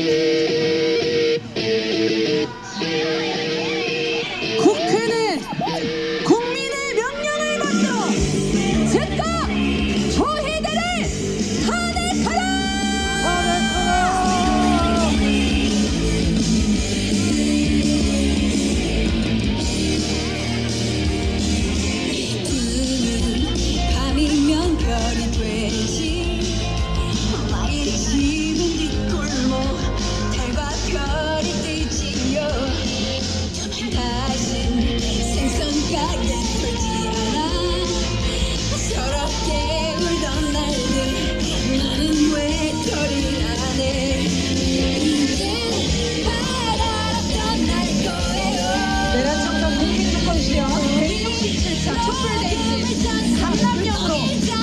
Música 강남역으로